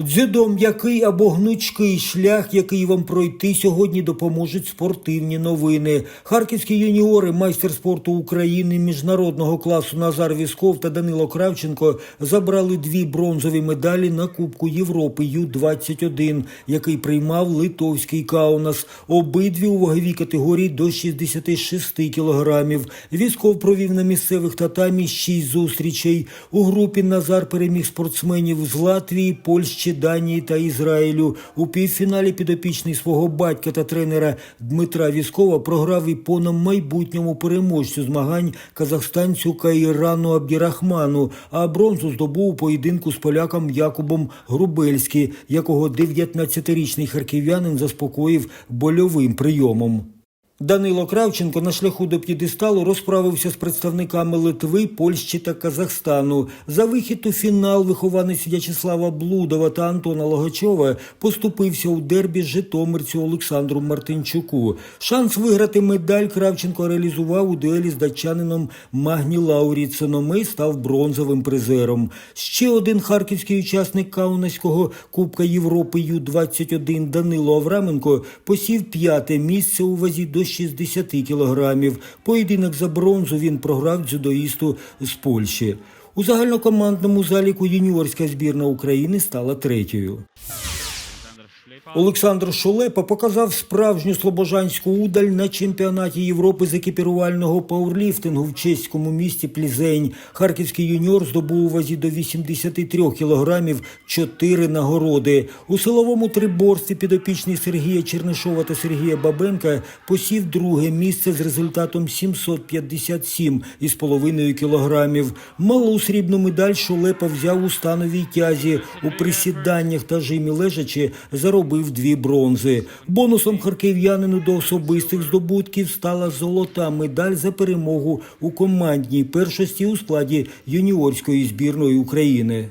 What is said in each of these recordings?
Дзюдо м'який або гнучкий шлях, який вам пройти сьогодні допоможуть спортивні новини. Харківські юніори, майстер спорту України міжнародного класу Назар Вісков та Данило Кравченко забрали дві бронзові медалі на Кубку Європи Ю-21, який приймав литовський Каунас. Обидві у ваговій категорії до 66 кілограмів. Вісков провів на місцевих татамі шість зустрічей. У групі Назар переміг спортсменів з Латвії, Польщі, Данії та Ізраїлю. У півфіналі підопічний свого батька та тренера Дмитра Віскова програв і по майбутньому переможцю змагань казахстанцю Каїрану Абдірахману, а бронзу здобув у поєдинку з поляком Якубом Грубельський, якого 19-річний харків'янин заспокоїв больовим прийомом. Данило Кравченко на шляху до п'єдесталу розправився з представниками Литви, Польщі та Казахстану. За вихід у фінал вихованець В'ячеслава Блудова та Антона Логачова поступився у дербі Житомирцю Олександру Мартинчуку. Шанс виграти медаль Кравченко реалізував у дуелі з датчанином Магні Лауріценом і став бронзовим призером. Ще один харківський учасник Каунаського Кубка Європи Ю-21 Данило Авраменко посів п'яте місце у вазі до 60 кілограмів. Поєдинок за бронзу він програв дзюдоїсту з Польщі. У загальнокомандному заліку юніорська збірна України стала третьою. Олександр Шолепа показав справжню слобожанську удаль на чемпіонаті Європи з екіпірувального пауерліфтингу в чеському місті Плізень. Харківський юніор здобув у вазі до 83 кілограмів чотири нагороди. У силовому триборстві підопічний Сергія Чернишова та Сергія Бабенка посів друге місце з результатом 757 із половиною кілограмів. Малу срібну медаль Шолепа взяв у становій тязі. У присіданнях та жимі лежачи заробив дві бронзи. Бонусом харків'янину до особистих здобутків стала золота медаль за перемогу у командній першості у складі юніорської збірної України.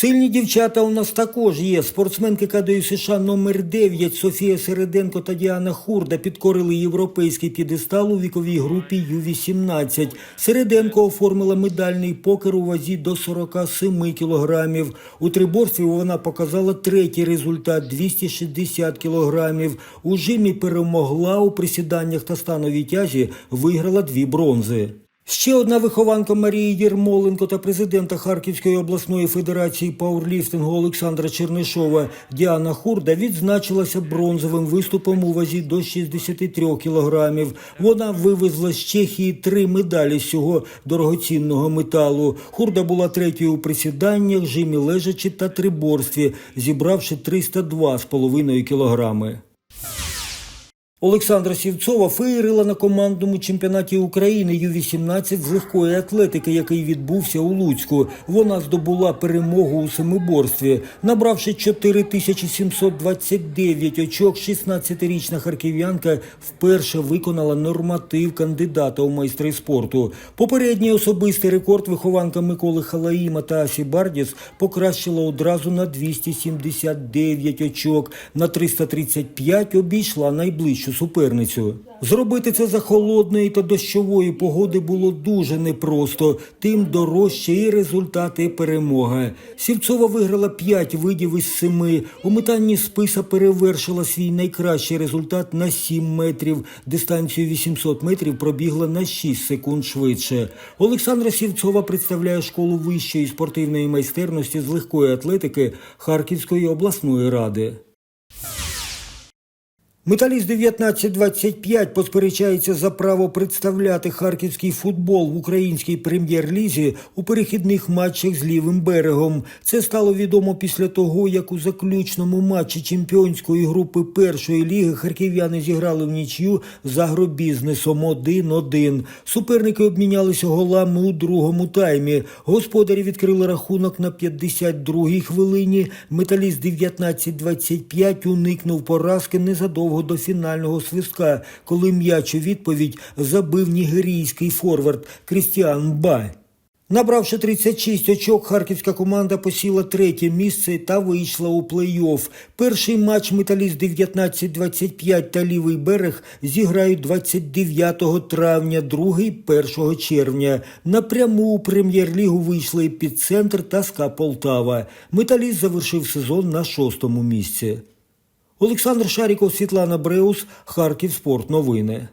Сильні дівчата у нас також є. Спортсменки КДЮ США номер 9 Софія Середенко та Діана Хурда підкорили європейський п'єдестал у віковій групі Ю-18. Середенко оформила медальний покер у вазі до 47 кілограмів. У триборстві вона показала третій результат – 260 кілограмів. У жимі перемогла у присіданнях та становій тязі, виграла дві бронзи. Ще одна вихованка Марії Єрмоленко та президента Харківської обласної федерації пауерліфтингу Олександра Чернишова Діана Хурда відзначилася бронзовим виступом у вазі до 63 кілограмів. Вона вивезла з Чехії три медалі з цього дорогоцінного металу. Хурда була третьою у присіданнях, жимі лежачі та триборстві, зібравши 302,5 кілограми. Олександра Сівцова феєрила на командному чемпіонаті України Ю-18 з легкої атлетики, який відбувся у Луцьку. Вона здобула перемогу у семиборстві. Набравши 4729 очок, 16-річна харків'янка вперше виконала норматив кандидата у майстри спорту. Попередній особистий рекорд вихованка Миколи Халаїма та Асі Бардіс покращила одразу на 279 очок. На 335 обійшла найближчу суперницю. Зробити це за холодної та дощової погоди було дуже непросто, тим дорожче і результати і перемога. Сівцова виграла 5 видів із 7. У метанні списа перевершила свій найкращий результат на 7 метрів. Дистанцію 800 метрів пробігла на 6 секунд швидше. Олександра Сівцова представляє школу вищої спортивної майстерності з легкої атлетики Харківської обласної ради. Металіст 1925 посперечається за право представляти харківський футбол в українській прем'єр-лізі у перехідних матчах з лівим берегом. Це стало відомо після того, як у заключному матчі чемпіонської групи першої ліги харків'яни зіграли в нічю з агробізнесом 1-1. Суперники обмінялися голами у другому таймі. Господарі відкрили рахунок на 52-й хвилині. Металіст 1925 уникнув поразки незадовго до фінального свистка, коли м'яч у відповідь забив нігерійський форвард Крістіан Бай. Набравши 36 очок, харківська команда посіла третє місце та вийшла у плей-офф. Перший матч металіст 19-25 та лівий берег зіграють 29 травня, другий 1 червня. Напряму у прем'єр-лігу вийшли «Епіцентр» та СКА Полтава. Металіст завершив сезон на шостому місці. Олександр Шаріков, Світлана Бреус, Харків Спорт. Новини.